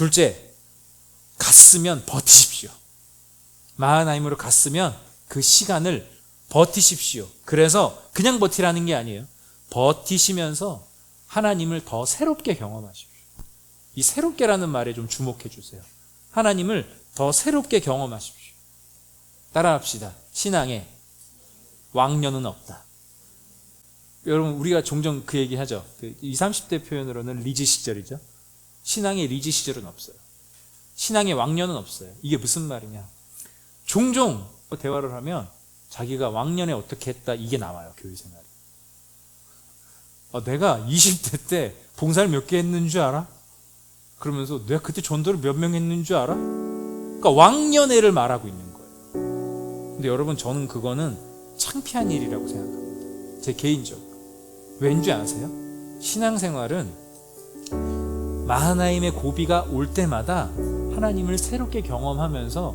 둘째, 갔으면 버티십시오. 마하나임으로 갔으면 그 시간을 버티십시오. 그래서 그냥 버티라는 게 아니에요. 버티시면서 하나님을 더 새롭게 경험하십시오. 이 새롭게라는 말에 좀 주목해 주세요. 하나님을 더 새롭게 경험하십시오. 따라합시다. 신앙에 왕년은 없다. 여러분 우리가 종종 그 얘기 하죠. 그 20, 30대 표현으로는 리즈 시절이죠. 신앙의 리즈 시절은 없어요. 신앙의 왕년은 없어요. 이게 무슨 말이냐? 종종 대화를 하면 자기가 왕년에 어떻게 했다 이게 나와요. 교회 생활이. 어, 내가 20대 때 봉사를 몇 개 했는 줄 알아? 그러면서 내가 그때 전도를 몇 명 했는 줄 알아? 그러니까 왕년애를 말하고 있는 거예요. 근데 여러분 저는 그거는 창피한 일이라고 생각합니다. 제 개인적으로. 왠지 아세요? 신앙생활은 마하나임의 고비가 올 때마다 하나님을 새롭게 경험하면서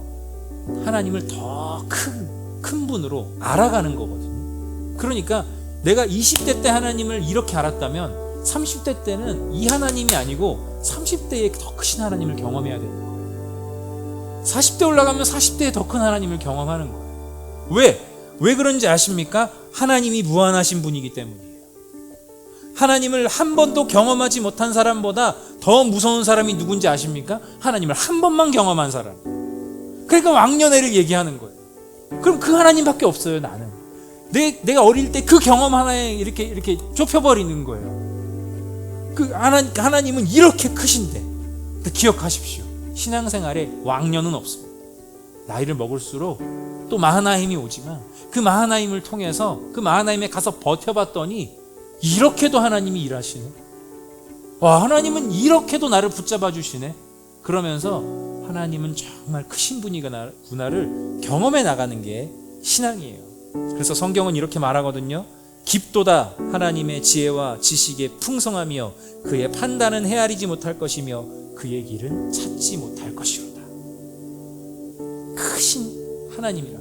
하나님을 더 큰, 큰 분으로 알아가는 거거든요. 그러니까 내가 20대 때 하나님을 이렇게 알았다면 30대 때는 이 하나님이 아니고 30대에 더 크신 하나님을 경험해야 되는 거예요. 40대 올라가면 40대에 더 큰 하나님을 경험하는 거예요. 왜? 왜 그런지 아십니까? 하나님이 무한하신 분이기 때문이에요. 하나님을 한 번도 경험하지 못한 사람보다 더 무서운 사람이 누군지 아십니까? 하나님을 한 번만 경험한 사람. 그러니까 왕년애를 얘기하는 거예요. 그럼 그 하나님밖에 없어요, 나는. 내, 내가 어릴 때 그 경험 하나에 이렇게, 이렇게 좁혀버리는 거예요. 그 하나, 하나님은 이렇게 크신데. 기억하십시오. 신앙생활에 왕년은 없습니다. 나이를 먹을수록 또 마하나임이 오지만 그 마하나임을 통해서 그 마하나임에 가서 버텨봤더니 이렇게도 하나님이 일하시네. 와, 하나님은 이렇게도 나를 붙잡아 주시네. 그러면서 하나님은 정말 크신 분이구나를 경험해 나가는 게 신앙이에요. 그래서 성경은 이렇게 말하거든요. 깊도다 하나님의 지혜와 지식의 풍성하며 그의 판단은 헤아리지 못할 것이며 그의 길은 찾지 못할 것이로다. 크신 하나님이라.